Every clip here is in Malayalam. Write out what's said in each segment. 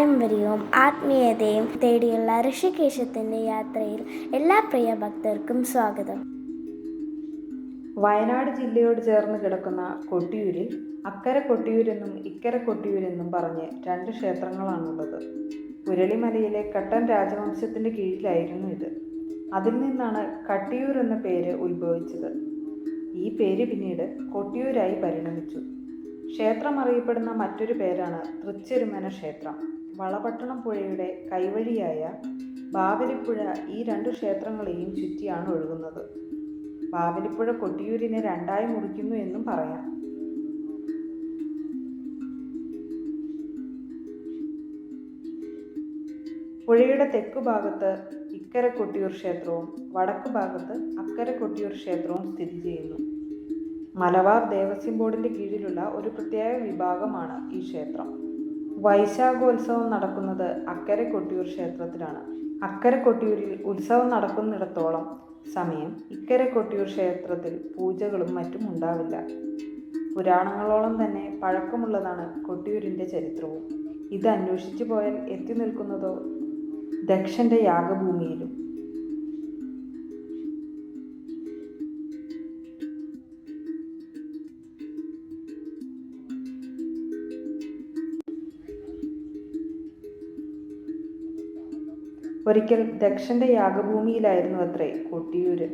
പാരമ്പര്യവും ആത്മീയതയും തേടിയുള്ള ഋഷികേശത്തിന്റെ യാത്രയിൽ എല്ലാ പ്രിയ ഭക്തർക്കും സ്വാഗതം. വയനാട് ജില്ലയോട് ചേർന്ന് കിടക്കുന്ന കൊട്ടിയൂരിൽ അക്കരെ കൊട്ടിയൂരെന്നും ഇക്കരെ കൊട്ടിയൂരെന്നും പറഞ്ഞ് രണ്ട് ക്ഷേത്രങ്ങളാണുള്ളത്. പുരളിമലയിലെ കട്ടൻ രാജവംശത്തിന്റെ കീഴിലായിരുന്നു ഇത്. അതിൽ നിന്നാണ് കട്ടിയൂർ എന്ന പേര് ഉത്ഭവിച്ചത്. ഈ പേര് പിന്നീട് കൊട്ടിയൂരായി പരിണമിച്ചു. ക്ഷേത്രം അറിയപ്പെടുന്ന മറ്റൊരു പേരാണ് തൃച്ചെരുമന ക്ഷേത്രം. വളപട്ടണം പുഴയുടെ കൈവഴിയായ ബാവലിപ്പുഴ ഈ രണ്ടു ക്ഷേത്രങ്ങളെയും ചുറ്റിയാണ് ഒഴുകുന്നത്. ബാവലിപ്പുഴ കൊട്ടിയൂരിനെ രണ്ടായി മുറിക്കുന്നു എന്നും പറയാം. പുഴയുടെ തെക്കു ഭാഗത്ത് ഇക്കര കൊട്ടിയൂർ ക്ഷേത്രവും വടക്കു ഭാഗത്ത് അക്കര കൊട്ടിയൂർ ക്ഷേത്രവും സ്ഥിതി ചെയ്യുന്നു. മലബാർ ദേവസ്വം ബോർഡിന്റെ കീഴിലുള്ള ഒരു പ്രത്യേക വിഭാഗമാണ് ഈ ക്ഷേത്രം. വൈശാഖോത്സവം നടക്കുന്നത് അക്കരെ കൊട്ടിയൂർ ക്ഷേത്രത്തിലാണ്. അക്കരെ കൊട്ടിയൂരിൽ ഉത്സവം നടക്കുന്നിടത്തോളം സമയം ഇക്കരെ കൊട്ടിയൂർ ക്ഷേത്രത്തിൽ പൂജകളും മറ്റും ഉണ്ടാവില്ല. പുരാണങ്ങളോളം തന്നെ പഴക്കമുള്ളതാണ് കൊട്ടിയൂരിന്റെ ചരിത്രവും. ഇത് അന്വേഷിച്ചു പോയാൽ എത്തി നിൽക്കുന്നതോ ദക്ഷന്റെ യാഗഭൂമിയിലും ഒരിക്കൽ ദക്ഷന്റെ യാഗഭൂമിയിലായിരുന്നു അത്രേ കൊട്ടിയൂര്.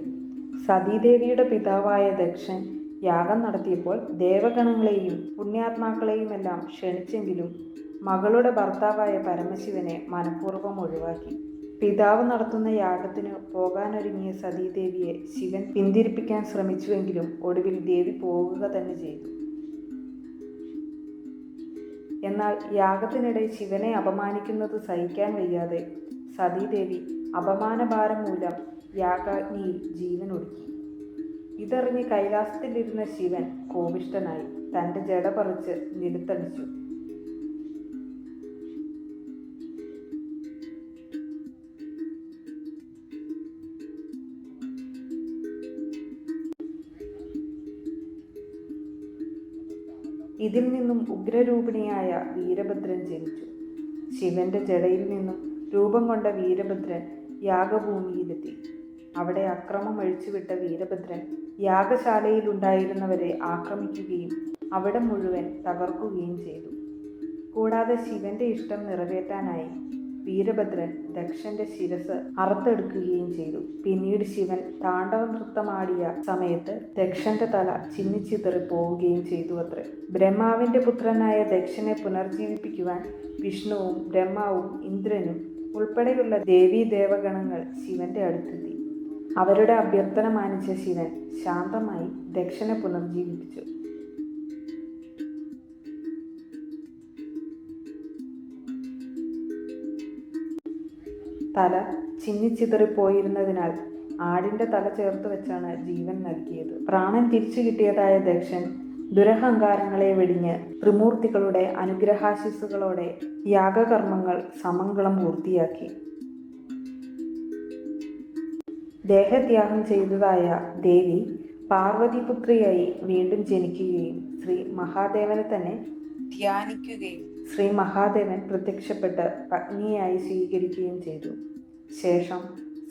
സതീദേവിയുടെ പിതാവായ ദക്ഷൻ യാഗം നടത്തിയപ്പോൾ ദേവഗണങ്ങളെയും പുണ്യാത്മാക്കളെയുമെല്ലാം ക്ഷണിച്ചെങ്കിലും മകളുടെ ഭർത്താവായ പരമശിവനെ മനഃപൂർവം ഒഴിവാക്കി. പിതാവ് നടത്തുന്ന യാഗത്തിന് പോകാനൊരുങ്ങിയ സതീദേവിയെ ശിവൻ പിന്തിരിപ്പിക്കാൻ ശ്രമിച്ചുവെങ്കിലും ഒടുവിൽ ദേവി പോകുക തന്നെ ചെയ്തു. എന്നാൽ യാഗത്തിനിടെ ശിവനെ അപമാനിക്കുന്നത് സഹിക്കാൻ വയ്യാതെ സതീദേവി അപമാനഭാരം മൂലം യാഗാഗ്നിയിൽ ജീവൻ ഒടുക്കി. ഇതറിഞ്ഞ് കൈലാസത്തിലിരുന്ന ശിവൻ കോപിഷ്ടനായി തന്റെ ജട പറിച്ച് നിലത്തടിച്ചു. ഇതിൽ നിന്നും ഉഗ്രരൂപിണിയായ വീരഭദ്രൻ ജനിച്ചു. ശിവന്റെ ജടയിൽ നിന്നും രൂപം കൊണ്ട വീരഭദ്രൻ യാഗഭൂമിയിലെത്തി. അവിടെ അക്രമം അഴിച്ചുവിട്ട വീരഭദ്രൻ യാഗശാലയിലുണ്ടായിരുന്നവരെ ആക്രമിക്കുകയും അവിടെ മുഴുവൻ തകർക്കുകയും ചെയ്തു. കൂടാതെ ശിവന്റെ ഇഷ്ടം നിറവേറ്റാനായി വീരഭദ്രൻ ദക്ഷന്റെ ശിരസ് അറുത്തെടുക്കുകയും ചെയ്തു. പിന്നീട് ശിവൻ താണ്ഡവ നൃത്തമാടിയ സമയത്ത് ദക്ഷന്റെ തല ചിന്നിച്ചിതറി പോവുകയും ചെയ്തു അത്രേ. ബ്രഹ്മാവിന്റെ പുത്രനായ ദക്ഷനെ പുനർജീവിപ്പിക്കുവാൻ വിഷ്ണുവും ബ്രഹ്മാവും ഇന്ദ്രനും ഉൾപ്പെടെയുള്ള ദേവീ ദേവഗണങ്ങൾ ശിവന്റെ അടുത്തെത്തി. അവരുടെ അഭ്യർത്ഥന മാനിച്ച ശിവൻ ശാന്തമായി ദക്ഷനെ പുനർജീവിപ്പിച്ചു തല ചിന്നിച്ചിതറിപ്പോയിരുന്നതിനാൽ ആടിന്റെ തല ചേർത്ത് വെച്ചാണ് ജീവൻ നൽകിയത്. പ്രാണൻ തിരിച്ചു കിട്ടിയതായ ദക്ഷൻ ദുരഹങ്കാരങ്ങളെ വെടിഞ്ഞ് ത്രിമൂർത്തികളുടെ അനുഗ്രഹാശിസുകളോടെ യാഗകർമ്മങ്ങൾ സമംഗളം പൂർത്തിയാക്കി. ദേഹത്യാഗം ചെയ്തതായ ദേവി പാർവതിപുത്രിയായി വീണ്ടും ജനിക്കുകയും ശ്രീ മഹാദേവനെ തന്നെ ധ്യാനിക്കുകയും ശ്രീ മഹാദേവൻ പ്രത്യക്ഷപ്പെട്ട് പത്നിയായി സ്വീകരിക്കുകയും ചെയ്തു. ശേഷം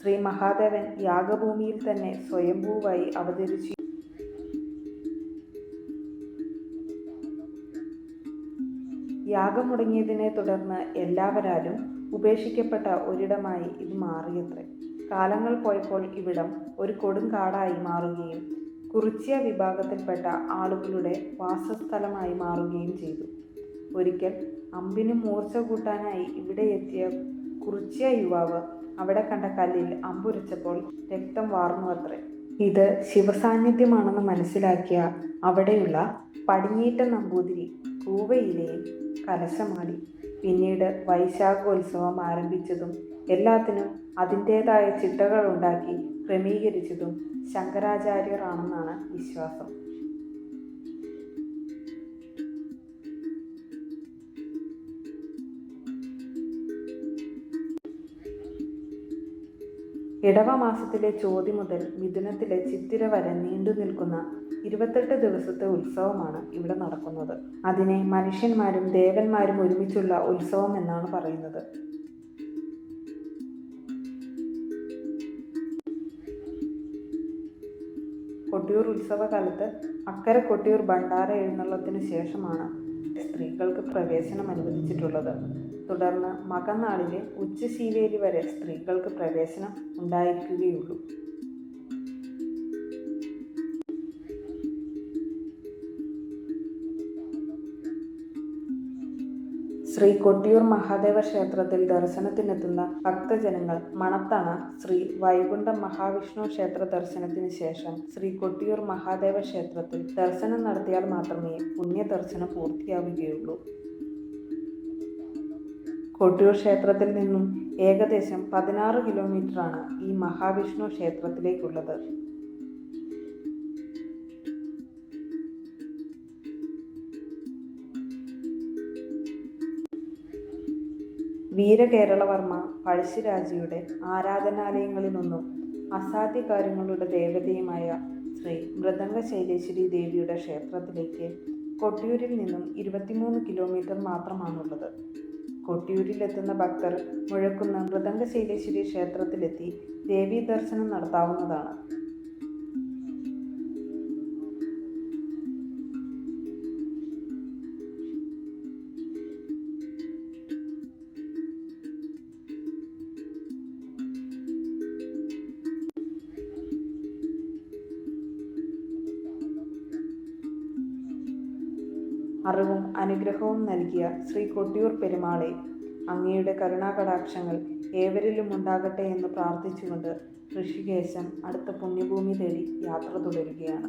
ശ്രീ മഹാദേവൻ യാഗഭൂമിയിൽ തന്നെ സ്വയംഭൂവായി അവതരിച്ചു. യാഗം മുടങ്ങിയതിനെ തുടർന്ന് എല്ലാവരാലും ഉപേക്ഷിക്കപ്പെട്ട ഒരിടമായി ഇത് മാറിയത്രേ. കാലങ്ങൾ പോയപ്പോൾ ഇവിടം ഒരു കൊടുങ്കാടായി മാറുകയും കുറിച്യ വിഭാഗത്തിൽപ്പെട്ട ആളുകളുടെ വാസസ്ഥലമായി മാറുകയും ചെയ്തു. ഒരിക്കൽ അമ്പിന് മൂർച്ച കൂട്ടാനായി ഇവിടെ എത്തിയ കുറിച്യ യുവാവ് അവിടെ കണ്ട കല്ലിൽ അമ്പുരച്ചപ്പോൾ രക്തം വാർന്നു അത്രേ. ഇത് ശിവസാന്നിധ്യമാണെന്ന് മനസ്സിലാക്കിയ അവിടെയുള്ള പടിഞ്ഞീറ്റ നമ്പൂതിരി കൂവയിലെയും കലശമാടി പിന്നീട് വൈശാഖോത്സവം ആരംഭിച്ചതും എല്ലാത്തിനും അതിന്റേതായ ചിട്ടകൾ ഉണ്ടാക്കി ക്രമീകരിച്ചതും ശങ്കരാചാര്യരാണെന്നാണ് വിശ്വാസം. ഇടവ മാസത്തിലെ ചോതി മുതൽ മിഥുനത്തിലെ ചിത്തിര വരെ നീണ്ടു നിൽക്കുന്ന ഇരുപത്തെട്ട് ദിവസത്തെ ഉത്സവമാണ് ഇവിടെ നടക്കുന്നത്. അതിനെ മനുഷ്യന്മാരും ദേവന്മാരും ഒരുമിച്ചുള്ള ഉത്സവം എന്നാണ് പറയുന്നത്. കൊട്ടിയൂർ ഉത്സവകാലത്ത് അക്കരെ കൊട്ടിയൂർ ഭണ്ഡാര എഴുന്നള്ളത്തിന് ശേഷമാണ് സ്ത്രീകൾക്ക് പ്രവേശനം അനുവദിച്ചിട്ടുള്ളത്. തുടർന്ന് മകനാളിലെ ഉച്ചശീവേലി വരെ സ്ത്രീകൾക്ക് പ്രവേശനം ഉണ്ടായിരിക്കുകയുള്ളൂ. ശ്രീ കൊട്ടിയൂർ മഹാദേവ ക്ഷേത്രത്തിൽ ദർശനത്തിനെത്തുന്ന ഭക്തജനങ്ങൾ മണത്തണ ശ്രീ വൈകുണ്ഠ മഹാവിഷ്ണു ക്ഷേത്ര ദർശനത്തിന് ശേഷം ശ്രീ കൊട്ടിയൂർ മഹാദേവ ക്ഷേത്രത്തിൽ ദർശനം നടത്തിയാൽ മാത്രമേ പുണ്യദർശനം പൂർത്തിയാവുകയുള്ളൂ. കൊട്ടിയൂർ ക്ഷേത്രത്തിൽ നിന്നും ഏകദേശം പതിനാറ് കിലോമീറ്ററാണ് ഈ മഹാവിഷ്ണു ക്ഷേത്രത്തിലേക്കുള്ളത്. വീരകേരളവർമ്മ പഴശ്ശിരാജയുടെ ആരാധനാലയങ്ങളിലൊന്നും അസാധ്യകാര്യങ്ങളുടെ ദേവതയുമായ ശ്രീ മൃദംഗ ശൈലേശ്വരി ദേവിയുടെ ക്ഷേത്രത്തിലേക്ക് കൊട്ടിയൂരിൽ നിന്നും ഇരുപത്തിമൂന്ന് കിലോമീറ്റർ മാത്രമാണുള്ളത്. കൊട്ടിയൂരിലെത്തുന്ന ഭക്തർ മുഴക്കുന്ന മൃദംഗശൈലേശ്വരി ക്ഷേത്രത്തിലെത്തി ദേവീ ദർശനം നടത്താവുന്നതാണ്. അറിവും അനുഗ്രഹവും നൽകിയ ശ്രീ കൊട്ടിയൂർ പെരുമാളെ അങ്ങയുടെ കരുണാകടാക്ഷങ്ങൾ ഏവരിലും ഉണ്ടാകട്ടെ എന്ന് പ്രാർത്ഥിച്ചുകൊണ്ട് ഋഷികേശം അടുത്ത പുണ്യഭൂമി തേടി യാത്ര തുടരുകയാണ്.